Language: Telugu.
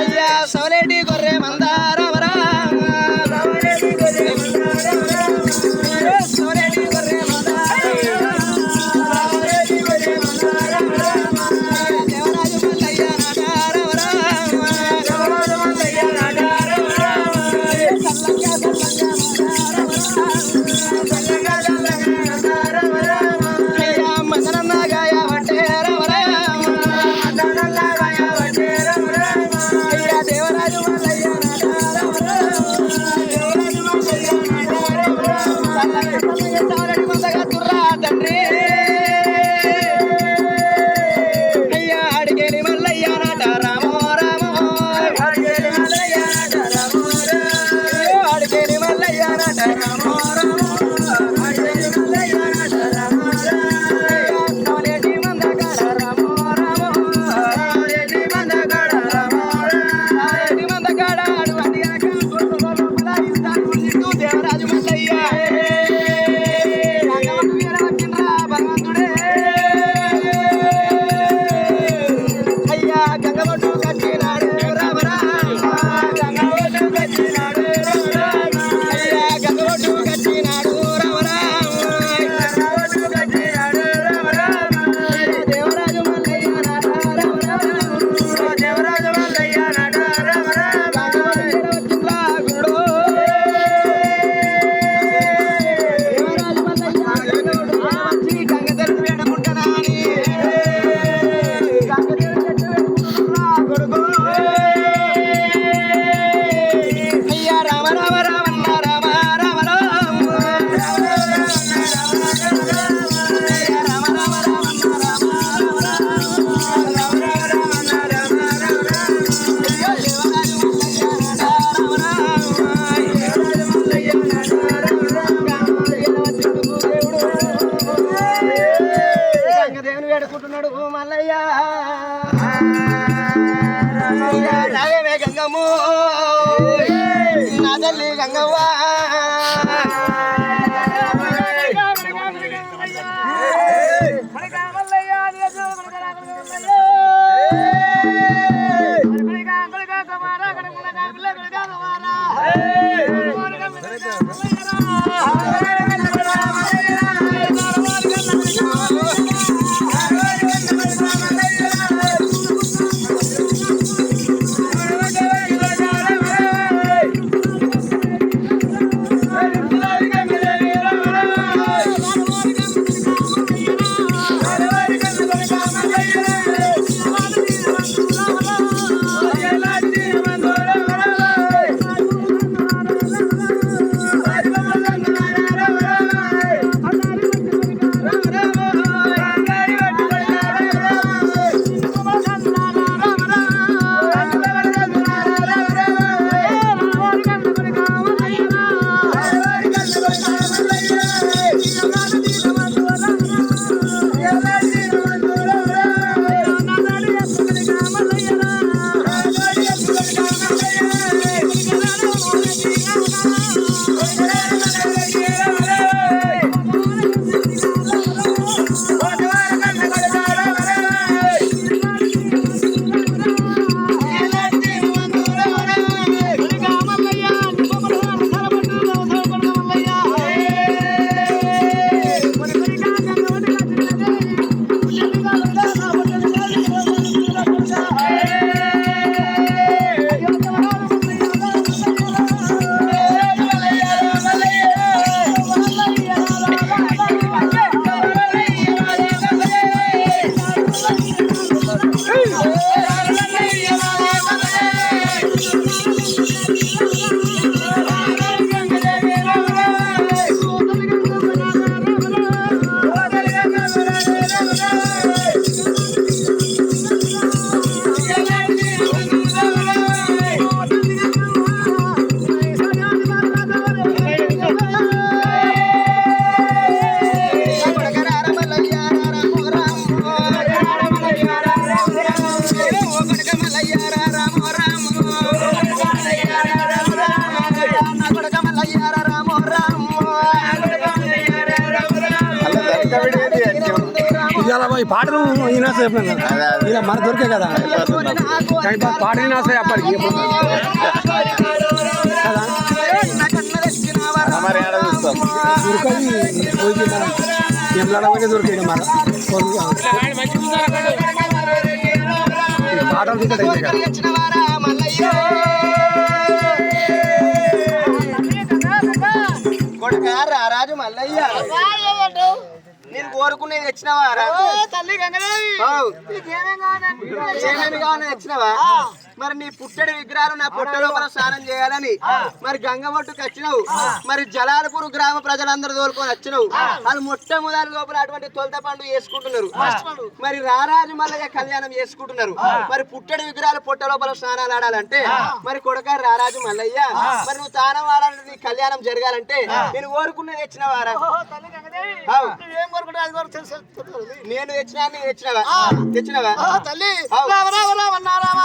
అయ్యా సవలేటి గొర్రె మంద. అన్నాడు మల్లయ్యా. గంగము నా ఈ పాటలు చెప్పాను ఇలా మన దొరికే కదా. కానీ పాట ఈయన అప్పటికి కదా? దొరకది పోయి మనం దొరికాయి పాటలు కొడుక రారాజు మల్లయ్య. నేను కోరుకునేది తెచ్చినవా? తల్లి గంగదేవి ఆవ్. నీకేమేం కావాలండి? ఏమేమి కావాలని తెచ్చినవా మరి నీ పుట్టడి విగ్రహాలు నా పొట్ట లోపల స్నానం చేయాలని. మరి గంగబొట్టుకు వచ్చినావు. మరి జలాలపూర్ గ్రామ ప్రజలందరూ తోలుకొని వచ్చినావు. వాళ్ళు మొట్టమొదటి లోపల అటువంటి తొలత పండు చేసుకుంటున్నారు మరి రారాజు మల్లయ్య కళ్యాణం చేసుకుంటున్నారు. మరి పుట్టడి విగ్రహాలు పొట్ట లోపల స్నానాలు ఆడాలంటే మరి కొడక రారాజు మల్లయ్య మరి నువ్వు తానం ఆడాలంటే నీ కళ్యాణం జరగాలంటే నేను వరకు తెలుసు తెలుసు. నేను తెచ్చినా తెచ్చినవా? తెచ్చినవా? తల్లి. రామ రామ రామ